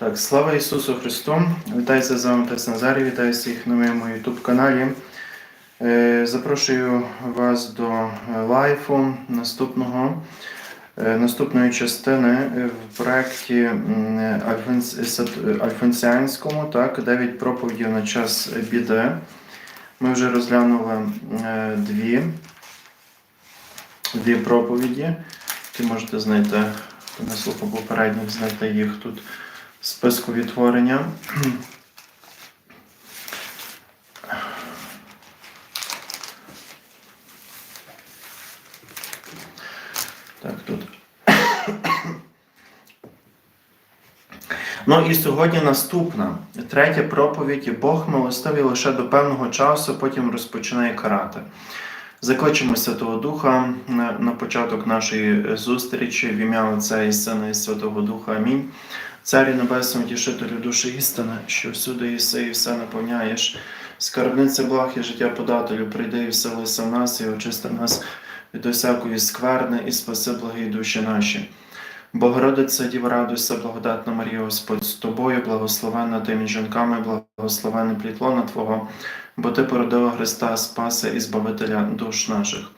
Так, слава Ісусу Христу! Вітаюся з вами Тес Назарій, вітаю всіх на моєму YouTube каналі. Е, Запрошую вас до лайфу наступного, е, наступної частини в проєкті Альфонсіанському, так, 9 проповідів на час біди. Ми вже розглянули е, дві, дві проповіді, які можете знайти, хто не попередніх, знайти їх тут списку відтворення. Так, тут. Ну і сьогодні наступна, третя проповідь. Бог милостивий лише до певного часу, потім розпочинає карати. Закличемо Святого Духа на, початок нашої зустрічі в ім'я Отця і Сина і Святого Духа. Амінь. Царі Небесному, тішителю душі істини, що всюди єси і все наповняєш. Скарбниця благ і життя подателю, прийди і вселися в нас, і очисти нас від усякої скверни, і спаси благі душі наші. Богородиця, Діва, радуйся, благодатна Марія, Господь з тобою, благословенна ти між жінками, благословенне плітлона Твого, бо Ти породила Христа, Спаса і Збавителя душ наших.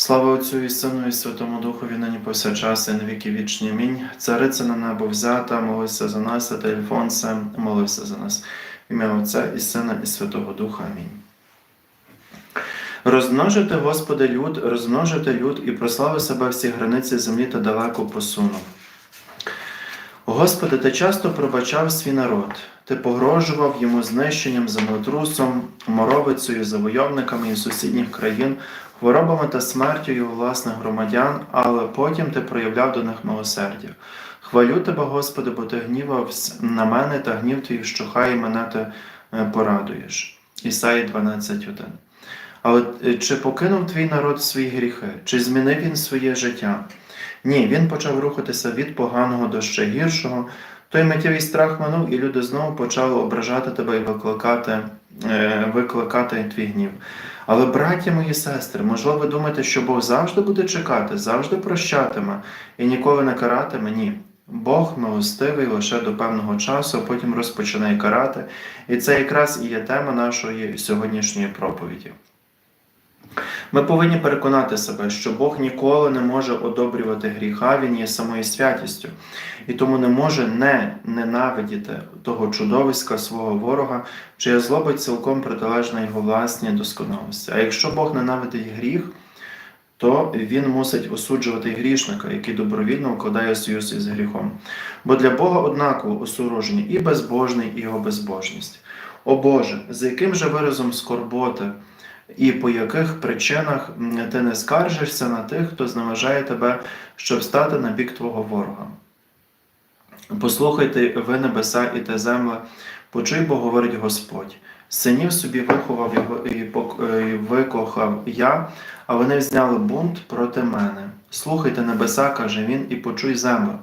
Слава Отцю і Сину, і Святому Духові, нині повсякчас, і на віки вічні. Амінь. Цариця на небо взята, молися за нас, та Альфонсе, молився за нас. Ім'я Отця і Сина, і Святого Духа. Амінь. Розмножити, Господи, люд, розмножити люд і прослави себе всі границі землі та далеко посунув. Господи, ти часто пробачав свій народ, ти погрожував йому знищенням землетрусом, моровицею, завойовниками із сусідніх країн, хворобами та смертю власних громадян, але потім ти проявляв до них милосердя. Хвалю тебе, Господи, бо ти гнівався на мене, та гнів твій вщухає, мене ти е, порадуєш. Ісаї 12.1 але е, чи покинув твій народ свої гріхи, чи змінив він своє життя? Ні, він почав рухатися від поганого до ще гіршого. Той миттєвий страх минув, і люди знову почали ображати тебе і викликати, е, викликати твій гнів. Але, браття мої сестри, можливо, ви думаєте, що Бог завжди буде чекати, завжди прощатиме і ніколи не каратиме? Ні. Бог милостивий лише до певного часу, а потім розпочинає карати. І це якраз і є тема нашої сьогоднішньої проповіді. Ми повинні переконати себе, що Бог ніколи не може одобрювати гріха, Він є самою святістю, і тому не може не ненавидіти того чудовиська свого ворога, чия злоба цілком протилежна його власній досконалості. А якщо Бог ненавидить гріх, то він мусить осуджувати грішника, який добровільно укладає союз із гріхом. Бо для Бога однаково осорожені і безбожний, і його безбожність. О Боже, за яким же виразом скорботи? І по яких причинах ти не скаржишся на тих, хто зневажає тебе, щоб стати на бік твого ворога. Послухайте, ви небеса і те земле, почуй, бо говорить Господь. Синів собі виховав його і викохав я, а вони взняли бунт проти мене. Слухайте небеса, каже він, і почуй землю.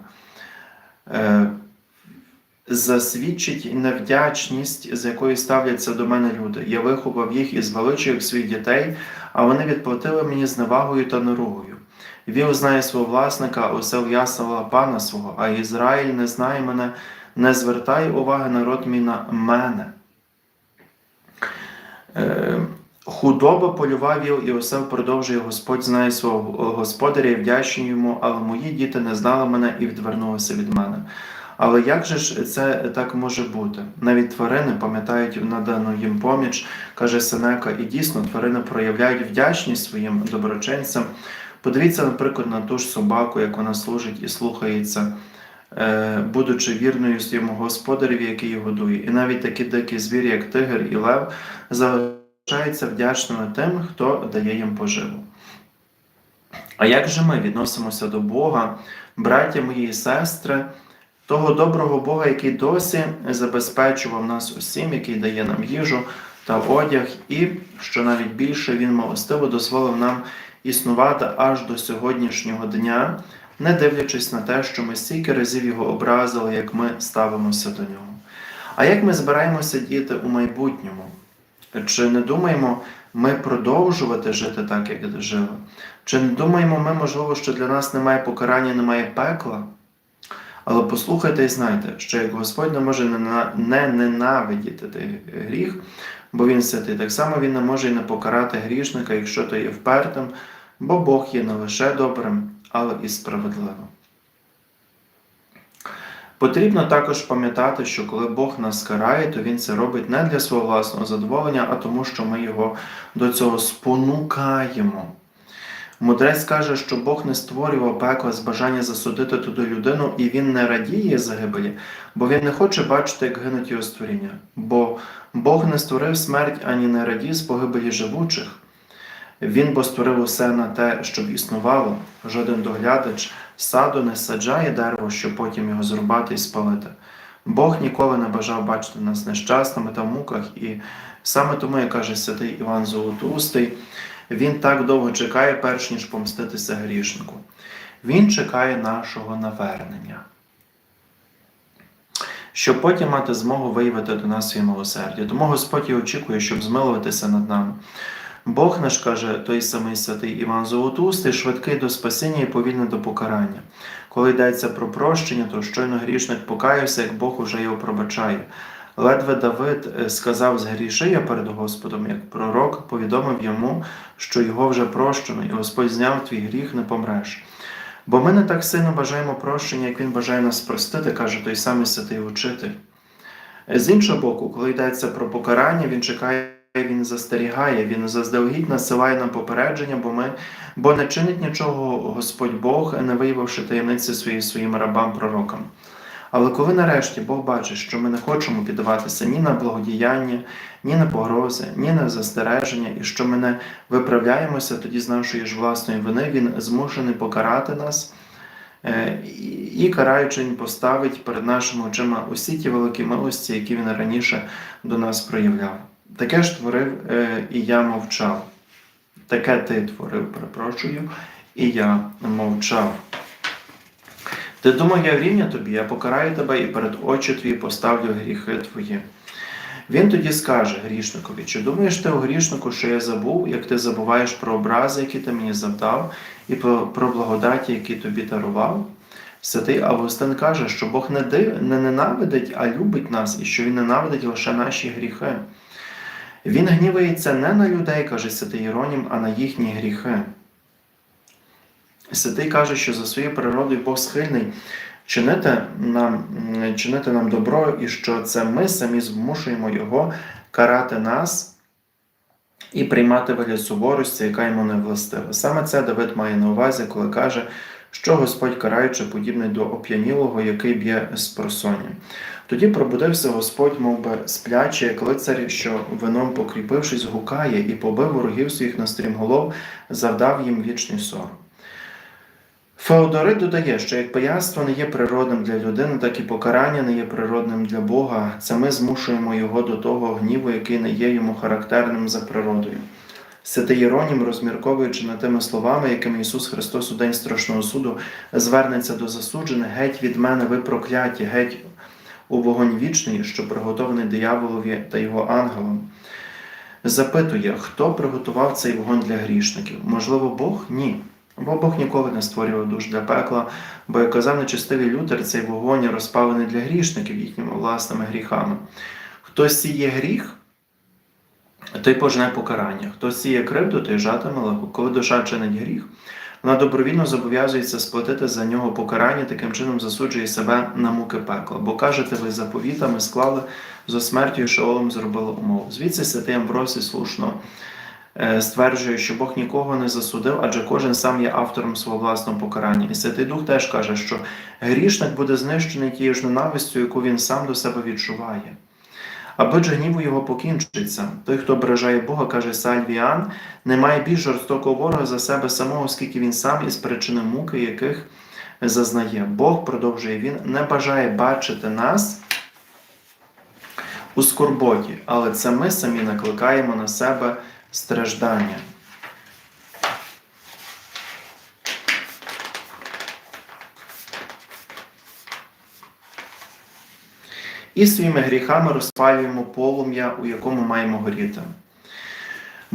Засвідчить невдячність, з якою ставляться до мене люди. Я виховав їх і звеличив своїх дітей, а вони відплатили мені зневагою та наругою. Вів знає свого власника, осел ясала пана свого, а Ізраїль не знає мене, не звертай уваги народ мій на мене. Е, Худоба польова віл і осел продовжує Господь знає свого господаря і вдячний йому, але мої діти не знали мене і відвернулися від мене. Але як же ж це так може бути? Навіть тварини пам'ятають надану їм поміч, каже Сенека, і дійсно тварини проявляють вдячність своїм доброчинцям. Подивіться, наприклад, на ту ж собаку, як вона служить і слухається, е, будучи вірною своєму господареві, який її годує. І навіть такі дикі звірі, як тигр і лев, залишаються вдячними тим, хто дає їм поживу. А як же ми відносимося до Бога, браття мої і сестри? Того доброго Бога, який досі забезпечував нас усім, який дає нам їжу та одяг, і, що навіть більше, Він милостиво дозволив нам існувати аж до сьогоднішнього дня, не дивлячись на те, що ми стільки разів його образили, як ми ставимося до нього. А як ми збираємося діяти у майбутньому? Чи не думаємо ми продовжувати жити так, як жили? Чи не думаємо ми, можливо, що для нас немає покарання, немає пекла? Але послухайте і знайте, що як Господь не може не ненавидіти той гріх, бо він святий, так само він не може і не покарати грішника, якщо той є впертим, бо Бог є не лише добрим, але і справедливим. Потрібно також пам'ятати, що коли Бог нас карає, то Він це робить не для свого власного задоволення, а тому, що ми його до цього спонукаємо. Мудрець каже, що Бог не створював пекло з бажання засудити туди людину, і він не радіє загибелі, бо він не хоче бачити, як гинуть його створіння. Бо Бог не створив смерть ані не радіє з погибелі живучих. Він бо створив усе на те, щоб існувало. Жоден доглядач саду не саджає дерево, щоб потім його зрубати і спалити. Бог ніколи не бажав бачити нас нещасними та в муках, і саме тому, як каже святий Іван Золотоустий, він так довго чекає, перш ніж помститися грішнику. Він чекає нашого навернення, щоб потім мати змогу виявити до нас своє милосердя. Тому Господь і очікує, щоб змилуватися над нами. Бог наш каже, той самий святий Іван Золотоустий, швидкий до спасіння і повільний до покарання. Коли йдеться про прощення, то щойно грішник покаявся, як Бог уже його пробачає. Ледве Давид е, сказав згріши перед Господом, як пророк повідомив йому, що його вже прощено, і Господь зняв твій гріх, не помреш. Бо ми не так сильно бажаємо прощення, як він бажає нас простити, каже той самий святий учитель. Е, З іншого боку, коли йдеться про покарання, він чекає, він застерігає, він заздалегідь насилає нам попередження, бо ми бо не чинить нічого Господь Бог, не виявивши таємниці свої своїм рабам-пророкам. Але коли нарешті Бог бачить, що ми не хочемо піддаватися ні на благодіяння, ні на погрози, ні на застереження, і що ми не виправляємося тоді з нашої ж власної вини, Він змушений покарати нас. Е, І караючи, поставить перед нашими очима усі ті великі милості, які він раніше до нас проявляв. Таке ж творив е, і я мовчав. Таке ти творив, перепрошую, і я мовчав. Ти думав, я рівня тобі, я покараю тебе і перед очі твої поставлю гріхи твої. Він тоді скаже грішникові: чи думаєш ти у грішнику, що я забув, як ти забуваєш про образи, які ти мені завдав, і про, благодаті, які тобі дарував? Святий Августин каже, що Бог не, див, не ненавидить, а любить нас, і що Він ненавидить лише наші гріхи. Він гнівається не на людей, каже святий Єронім, а на їхні гріхи. Святий каже, що за своєю природою Бог схильний чинити нам, чинити нам добро, і що це ми самі змушуємо Його карати нас і приймати вигляд суворості, яка йому не властива. Саме це Давид має на увазі, коли каже, що Господь караючи, подібний до оп'янілого, який б'є з просоння. Тоді пробудився Господь, мов би, сплячий, як лицар, що вином покріпившись, гукає і побив ворогів своїх на стрімголов, завдав їм вічний сором. Феодорит додає, що як пияцтво не є природним для людини, так і покарання не є природним для Бога. Це ми змушуємо його до того гніву, який не є йому характерним за природою. Святий Єронім, розмірковуючи над тими словами, якими Ісус Христос у день страшного суду звернеться до засуджених, геть від мене ви прокляті, геть у вогонь вічний, що приготований дияволові та його ангелам. Запитує, хто приготував цей вогонь для грішників? Можливо, Бог? Ні. Бо Бог ніколи не створював душ для пекла, бо, як казав нечистивий Лютер, цей вогонь розпалений для грішників їхніми власними гріхами. Хто сіє гріх, той пожне покарання. Хто сіє кривду, той жатиме легко. Коли душа чинить гріх, вона добровільно зобов'язується сплатити за нього покарання, таким чином засуджує себе на муки пекла. Бо кажете, ви заповітами склали зо смертю і Шеолом зробили умову. Звідси святий Амбросій слушно стверджує, що Бог нікого не засудив, адже кожен сам є автором свого власного покарання. І Святий Дух теж каже, що грішник буде знищений тією ж ненавистю, яку він сам до себе відчуває. Аби ж гніву його покінчиться. Той, хто ображає Бога, каже Сальвіан, не має більш жорстокого ворога за себе самого, оскільки він сам із причини муки, яких зазнає. Бог, продовжує він, не бажає бачити нас у скорботі, але це ми самі накликаємо на себе страждання. І своїми гріхами розпалюємо полум'я, у якому маємо горіти.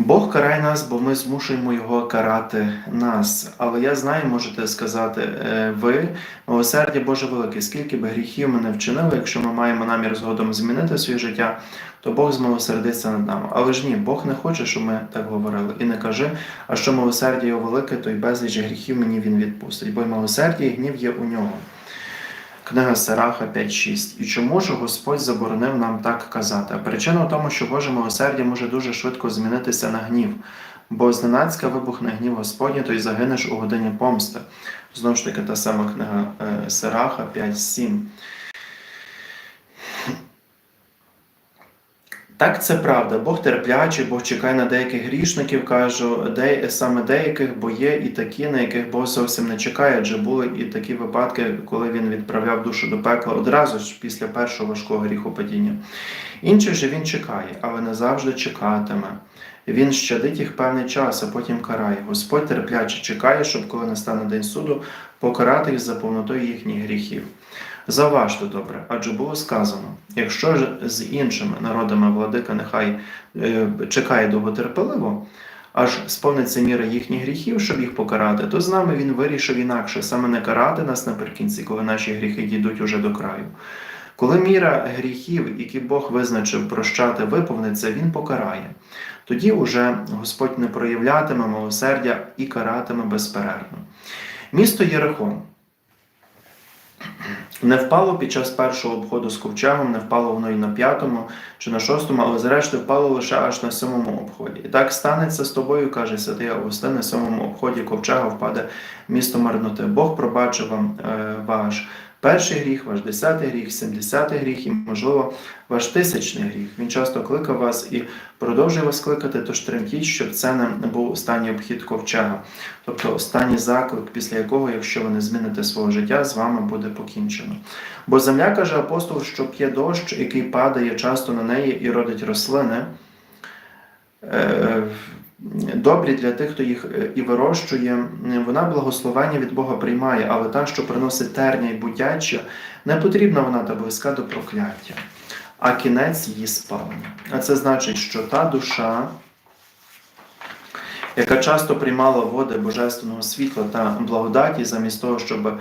Бог карає нас, бо ми змушуємо Його карати нас. Але я знаю, можете сказати, е, ви, милосердя Боже велике, скільки б гріхів ми не вчинили, якщо ми маємо намір згодом змінити своє життя, то Бог змилосердиться над нами. Але ж ні, Бог не хоче, щоб ми так говорили. І не кажи, а що милосердя його велике, то й безліч гріхів мені він відпустить, бо й милосердя і гнів є у нього. Книга Сараха 5.6. І чому ж Господь заборонив нам так казати? Причина в тому, що Боже милосердя може дуже швидко змінитися на гнів, бо зненацька вибухне гнів Господній, то й загинеш у годині помсти. Знову ж таки, та сама книга е, Сараха 5.7. Так, це правда. Бог терплячий, Бог чекає на деяких грішників, кажу, де, саме деяких, бо є і такі, на яких Бог зовсім не чекає, адже були і такі випадки, коли він відправляв душу до пекла одразу ж після першого важкого гріхопадіння. Інших же він чекає, але не завжди чекатиме. Він щадить їх певний час, а потім карає. Господь терпляче чекає, щоб коли настане день суду, покарати їх за повнотою їхніх гріхів. Заважте добре, адже було сказано: якщо ж з іншими народами владика нехай е, чекає довготерпеливо, аж сповниться міра їхніх гріхів, щоб їх покарати, то з нами він вирішив інакше саме не карати нас наприкінці, коли наші гріхи дійдуть уже до краю. Коли міра гріхів, які Бог визначив прощати, виповниться, Він покарає. Тоді уже Господь не проявлятиме милосердя і каратиме безперервно. Місто Єрихон не впало під час першого обходу з ковчегом, не впало воно і на п'ятому чи на шостому, але зрештою впало лише аж на сьомому обході. І так станеться з тобою, каже святий Августин, на сьомому обході ковчега впаде місто марноти. Бог пробачив вам е, ваш перший гріх, ваш десятий гріх, сімдесятий гріх і, можливо, ваш тисячний гріх. Він часто кликав вас і продовжує вас кликати, тож тремтіть, щоб це не був останній обхід ковчега, тобто останній заклик, після якого, якщо ви не зміните свого життя, з вами буде покінчено. Бо земля каже апостол, що п'є дощ, який падає часто на неї і родить рослини. Добрі для тих, хто їх е, і вирощує, вона благословення від Бога приймає, але та, що приносить терня і будяча, не потрібна вона та близька до прокляття, а кінець її спалення. А це значить, що та душа, яка часто приймала води Божественного світла та благодаті, замість того, щоб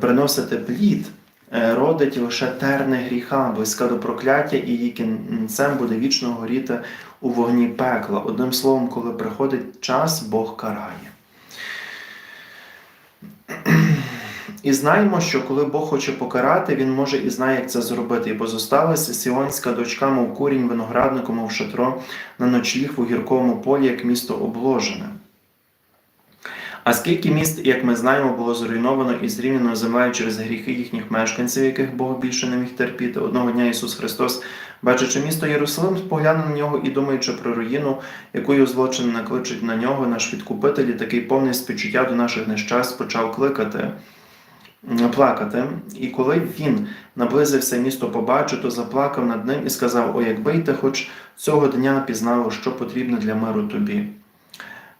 приносити плід, е, родить лише терне гріха, близька до прокляття, і її кінцем буде вічно горіти у вогні пекла. Одним словом, коли приходить час, Бог карає. І знаємо, що коли Бог хоче покарати, Він може і знає, як це зробити. І позосталася сіонська дочка, мов курінь, виноградником, мов шатро на ночліг у гіркому полі, як місто обложене. А скільки міст, як ми знаємо, було зруйновано і зрівняно землею через гріхи їхніх мешканців, яких Бог більше не міг терпіти. Одного дня Ісус Христос, бачачи місто Єрусалим, споглянув на нього і думаючи про руїну, якою злочини накличуть на нього, наш відкупитель, і такий повний співчуття до наших нещаст, почав кликати. Плакати, і коли він наблизився місто, побачив, то заплакав над ним і сказав: О, якби й ти хоч цього дня пізнало, що потрібно для миру тобі.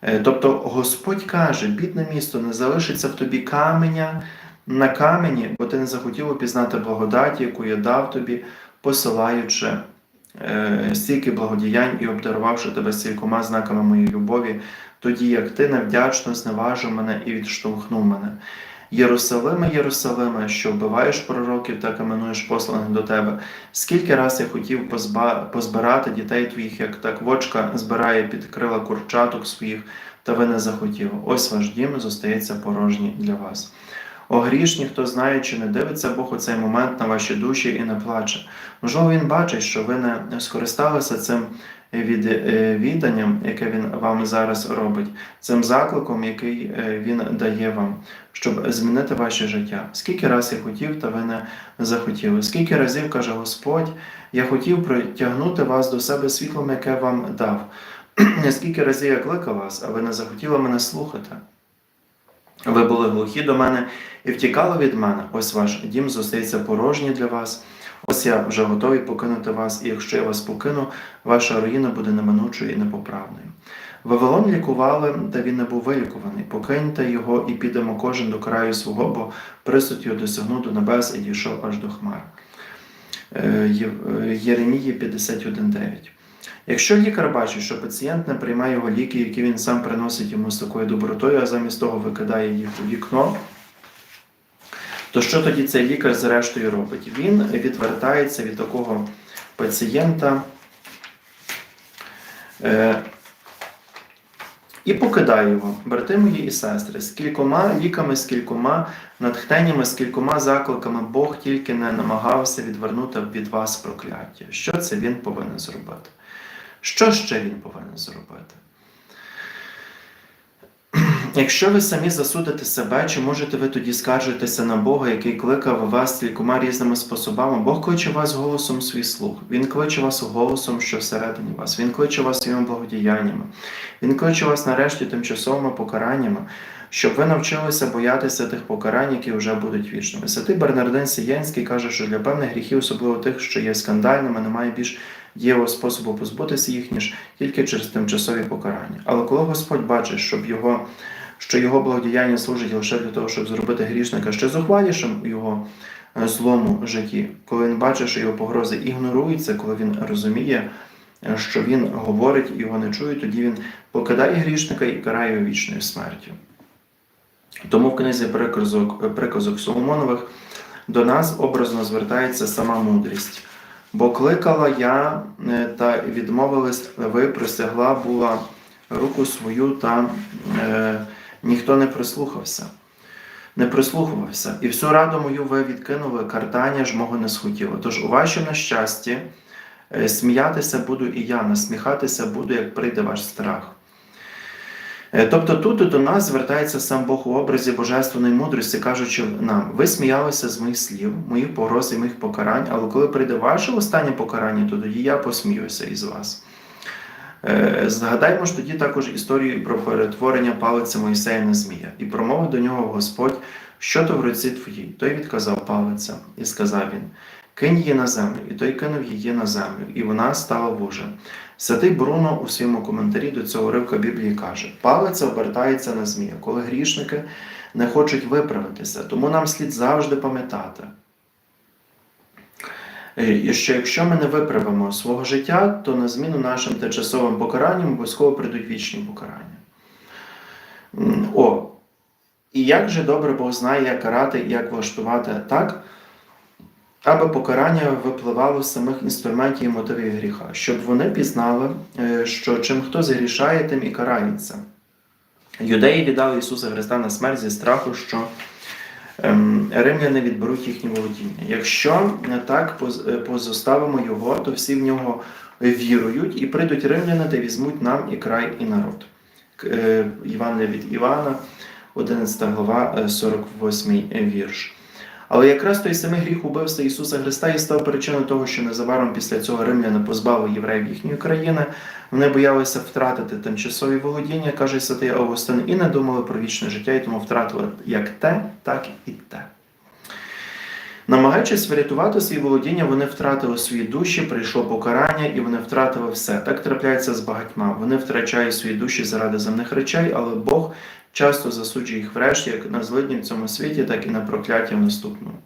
Е, тобто Господь каже, бідне місто, не залишиться в тобі каменя на камені, бо ти не захотів опізнати благодаті, яку я дав тобі, посилаючи е, стільки благодіянь і обдарувавши тебе стількома знаками моєї любові, тоді як ти невдячно зневажив мене і відштовхнув мене. Єрусалиме, Єрусалиме, що вбиваєш пророків та каменуєш посланих до тебе. Скільки раз я хотів позба... позбирати дітей твоїх, як та квочка збирає під крила курчаток своїх, та ви не захотіли. Ось ваш дім зостається порожній для вас. О грішні, хто знає, чи не дивиться Бог у цей момент на ваші душі і не плаче. Можливо, він бачить, що ви не скористалися цим від е, відданням, яке він вам зараз робить, цим закликом, який е, він дає вам, щоб змінити ваше життя. Скільки раз я хотів, та ви не захотіли. Скільки разів каже Господь, я хотів притягнути вас до себе світлом, яке вам дав. Скільки разів я кликав вас, а ви не захотіли мене слухати. Ви були глухі до мене і втікали від мене. Ось ваш дім зостається порожній для вас. Ось я вже готовий покинути вас, і якщо я вас покину, ваша руїна буде неминучою і непоправною. Вавилон лікували, та він не був вилікуваний. Покиньте його і підемо кожен до краю свого, бо присуд його досягнув до небес і дійшов аж до хмар. Е, Єремії 51.9. Якщо лікар бачить, що пацієнт не приймає його ліки, які він сам приносить йому з такою добротою, а замість того викидає їх у вікно, то що тоді цей лікар зрештою робить? Він відвертається від такого пацієнта е, і покидає його, брати мої і сестри, з кількома ліками, з кількома натхненнями, з кількома закликами Бог тільки не намагався відвернути від вас прокляття. Що це він повинен зробити? Що ще він повинен зробити? Якщо ви самі засудите себе, чи можете ви тоді скаржитися на Бога, який кликав вас кількома різними способами? Бог кличе вас голосом свій слух. Він кличе вас голосом, що всередині вас. Він кличе вас своїми благодіяннями. Він кличе вас нарешті тимчасовими покараннями, щоб ви навчилися боятися тих покарань, які вже будуть вічними. Святий Бернардин Сієнський каже, що для певних гріхів, особливо тих, що є скандальними, немає більш дієвого способу позбутися їх, ніж тільки через тимчасові покарання. Але коли Господь бачить, щоб його що його благодіяння служить лише для того, щоб зробити грішника ще зухвалішим у його е, злому житті, коли він бачить, що його погрози ігноруються, коли він розуміє, е, що він говорить його не чують, тоді він покидає грішника і карає вічною смертю. Тому в книзі приказок, приказок Соломонових до нас образно звертається сама мудрість. Бо кликала я е, та відмовилась, ви присягла була руку свою та е, ніхто не прислухався, не прислухувався. І всю раду мою ви відкинули, картання ж мого не схотіло. Тож у вашому нещасті е, сміятися буду і я, насміхатися буду, як прийде ваш страх. Е, Тобто тут до нас звертається сам Бог у образі божественної мудрості, кажучи нам, ви сміялися з моїх слів, моїх погроз і моїх покарань, але коли прийде ваше останнє покарання, то тоді я посміюся із вас. Е, Згадаймо ж тоді також історію про перетворення палиця Моїсея на Змія, і промовив до нього Господь, що то в руці твоїй. Той відказав палиця, і сказав він: Кинь її на землю, і той кинув її на землю, і вона стала вужа. Святий Бруно у своєму коментарі до цього ривка Біблії каже: палиця обертається на змія, коли грішники не хочуть виправитися, тому нам слід завжди пам'ятати. Е, що якщо ми не виправимо свого життя, то на зміну нашим тимчасовим покаранням обов'язково прийдуть вічні покарання. О, і як же добре Бог знає, як карати і як влаштувати так, аби покарання випливало з самих інструментів і мотивів гріха, щоб вони пізнали, е, що чим хто згрішає, тим і карається. Юдеї віддали Ісуса Христа на смерть зі страху, що римляни відберуть їхні володіння. Якщо не так е, позоставимо його, то всі в нього вірують і прийдуть римляни та візьмуть нам і край, і народ. Е, Івана від Івана, 11 глава, е, 48 вірш. Але якраз той самий гріх убивства Ісуса Христа і став причиною того, що незабаром після цього римляни позбавили євреїв їхньої країни. Вони боялися втратити тимчасові володіння, каже святий Августин, і не думали про вічне життя, і тому втратили як те, так і те. Намагаючись врятувати свої володіння, вони втратили свої душі, прийшло покарання, і вони втратили все. Так трапляється з багатьма. Вони втрачають свої душі заради земних речей, але Бог часто засуджує їх врешті, як на злидні в цьому світі, так і на прокляття в наступному.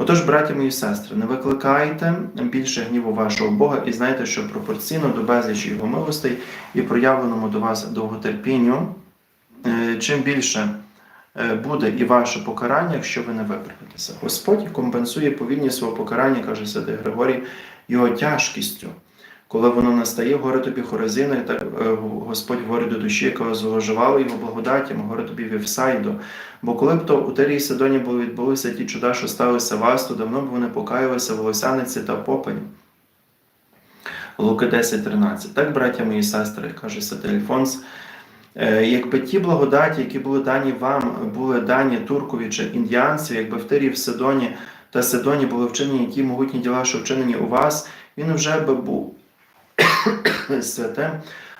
Отож, браті мої сестри, не викликайте більше гніву вашого Бога і знайте, що пропорційно до безлічі його милостей і проявленому до вас довготерпінню, е, чим більше е, буде і ваше покарання, якщо ви не виправитеся. Господь компенсує повільність свого покарання, каже святий Григорій, його тяжкістю. Коли воно настає, горе тобі Хорозина, і так е, Господь говорить до душі, яка зловживала його благодаттям, горе тобі Вівсайдо. Бо коли б то у Тирі Сидоні були відбулися ті чуда, що сталися вас, то давно б вони покаялися в Лосяниці та Попелі. Луки 10.13. Так, браття мої сестри, каже святий Альфонс, е, якби ті благодаті, які були дані вам, були дані туркові чи індіанців, якби в Тирі, в Сидоні та Сидоні були вчинені ті могутні діла, що вчинені у вас, він вже би був святим,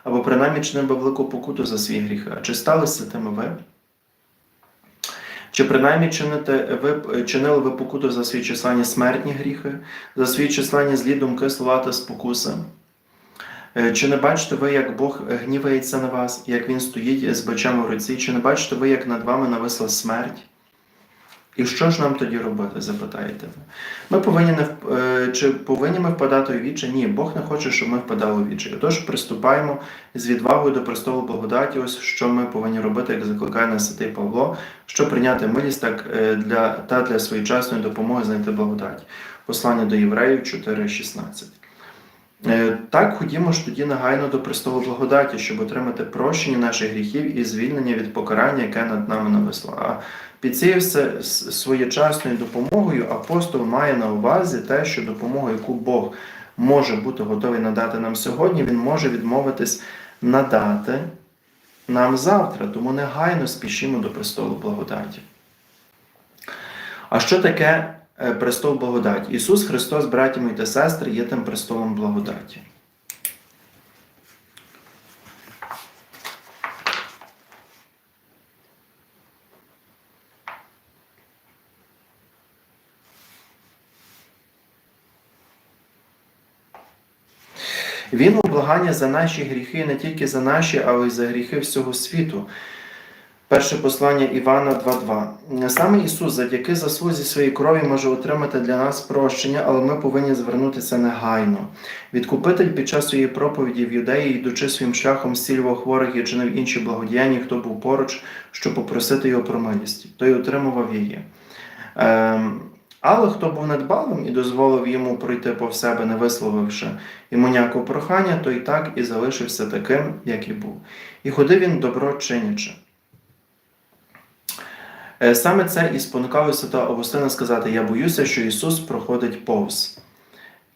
або принаймні чинив би велику покуту за свої гріхи. А чи стали святими ви? Чи принаймні чините ви, чинили ви покуту за свої численні смертні гріхи, за свої численні злі думки, слова та спокуси? Е, Чи не бачите ви, як Бог гнівається на вас, як Він стоїть з бичем у руці? Чи не бачите ви, як над вами нависла смерть? І що ж нам тоді робити, запитаєте ви? Ми повинні не е, чи повинні ми впадати у вічі? Ні, Бог не хоче, щоб ми впадали у вічі. Тож приступаємо з відвагою до престолу благодаті, ось що ми повинні робити, як закликає нас святий Павло, щоб прийняти милість так е, для та для своєчасної допомоги знайти благодать. Послання до євреїв 4,16. Е, Так, ходімо ж тоді негайно до престолу благодаті, щоб отримати прощення наших гріхів і звільнення від покарання, яке над нами нависло. А під цією своєчасною допомогою апостол має на увазі те, що допомогу, яку Бог може бути готовий надати нам сьогодні, він може відмовитись надати нам завтра. Тому негайно спішимо до престолу благодаті. А що таке престол благодаті? Ісус Христос, браті мої та сестри, є тим престолом благодаті. Він у благання за наші гріхи, не тільки за наші, але й за гріхи всього світу. Перше послання Івана 2.2. Саме Ісус завдяки заслузі своєї крові може отримати для нас прощення, але ми повинні звернутися негайно. Відкупитель під час своєї проповіді в юдеї, йдучи своїм шляхом, зцілював хворих і чинив інші благодіяння, хто був поруч, щоб попросити його про милість. Той отримував її. Ем, але хто був недбалим і дозволив йому пройти повз себе, не висловивши йому ніякого прохання, то і так і залишився таким, як і був. І ходив він добро чинячи. Е, Саме це і спонукало святого Августина сказати: Я боюся, що Ісус проходить повз.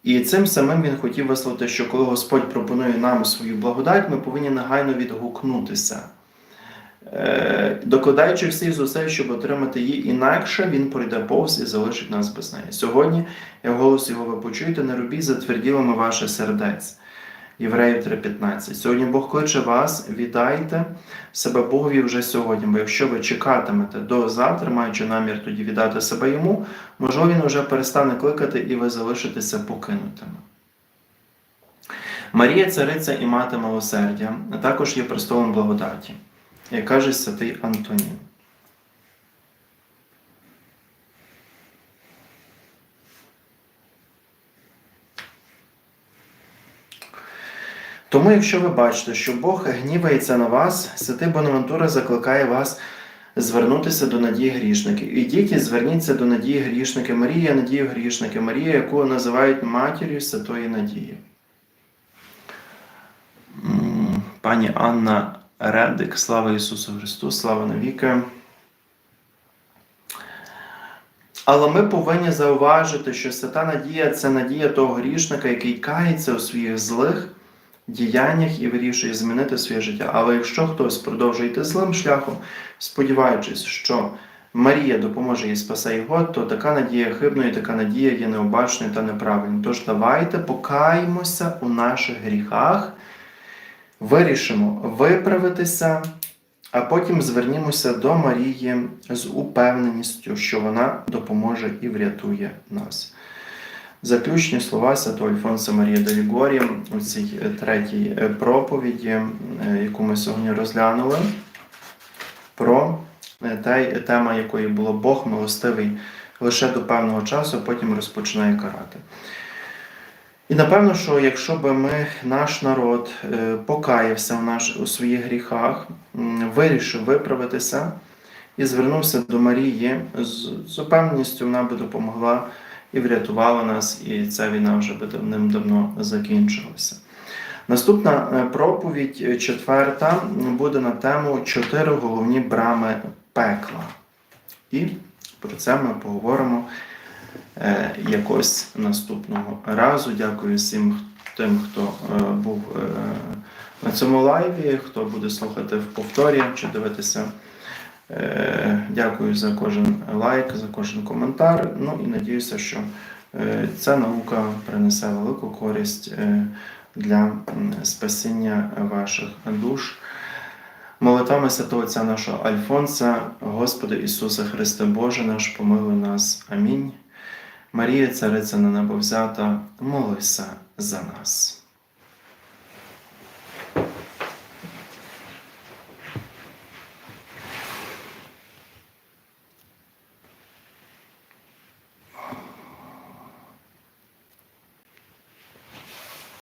І цим самим він хотів висловити, що коли Господь пропонує нам свою благодать, ми повинні негайно відгукнутися, Е, докладаючи всіх зусиль, щоб отримати її, інакше він пройде повз і залишить нас без неї. Сьогодні, як голос його ви почуєте, не робіть затверділими ваше сердець. Євреїв 3:15. Сьогодні Бог кличе вас, віддайте себе Богові вже сьогодні. Бо якщо ви чекатимете до завтра, маючи намір тоді віддати себе йому, можливо, він вже перестане кликати і ви залишитеся покинутими. Марія цариця і мати милосердя, а також є престолом благодаті, як каже святий Антонін. Тому, якщо ви бачите, що Бог гнівається на вас, святий Бонавентура закликає вас звернутися до надії грішників. І зверніться до надії грішники. Марія надію грішники, Марія, яку називають матір'ю Святої Надії. Пані Анна Редик, слава Ісусу Христу, слава навіки. Але ми повинні зауважити, що свята надія це надія того грішника, який кається у своїх злих діяннях і вирішує змінити своє життя. Але якщо хтось продовжує йти злим шляхом, сподіваючись, що Марія допоможе їй спасе його, то така надія хибна і така надія є необачною та неправильною. Тож давайте покаємося у наших гріхах, вирішимо виправитися, а потім звернімося до Марії з упевненістю, що вона допоможе і врятує нас. Заключні слова святого Альфонса Марія де Лігорі у цій е, третій е, проповіді, е, яку ми сьогодні розглянули, про те, тема якої було Бог милостивий лише до певного часу, потім розпочинає карати. І напевно, що якщо би ми, наш народ, покаявся в наш, у своїх гріхах, вирішив виправитися і звернувся до Марії, з, з упевненістю вона би допомогла і врятувала нас, і ця війна вже би давним-давно закінчилася. Наступна е, проповідь, е, четверта, буде на тему чотири головні брами пекла. І про це ми поговоримо е, якось наступного разу. Дякую всім тим, хто був на цьому лайві, хто буде слухати в повторі чи дивитися. Е, Дякую за кожен лайк, за кожен коментар. Ну і надіюся, що е, ця наука принесе велику користь е, для спасіння ваших душ. Молитвами святого Отця нашого Альфонса, Господи Ісусе Христе Боже наш, помилуй нас. Амінь. Марія, Цариця на небо взята, молися за нас.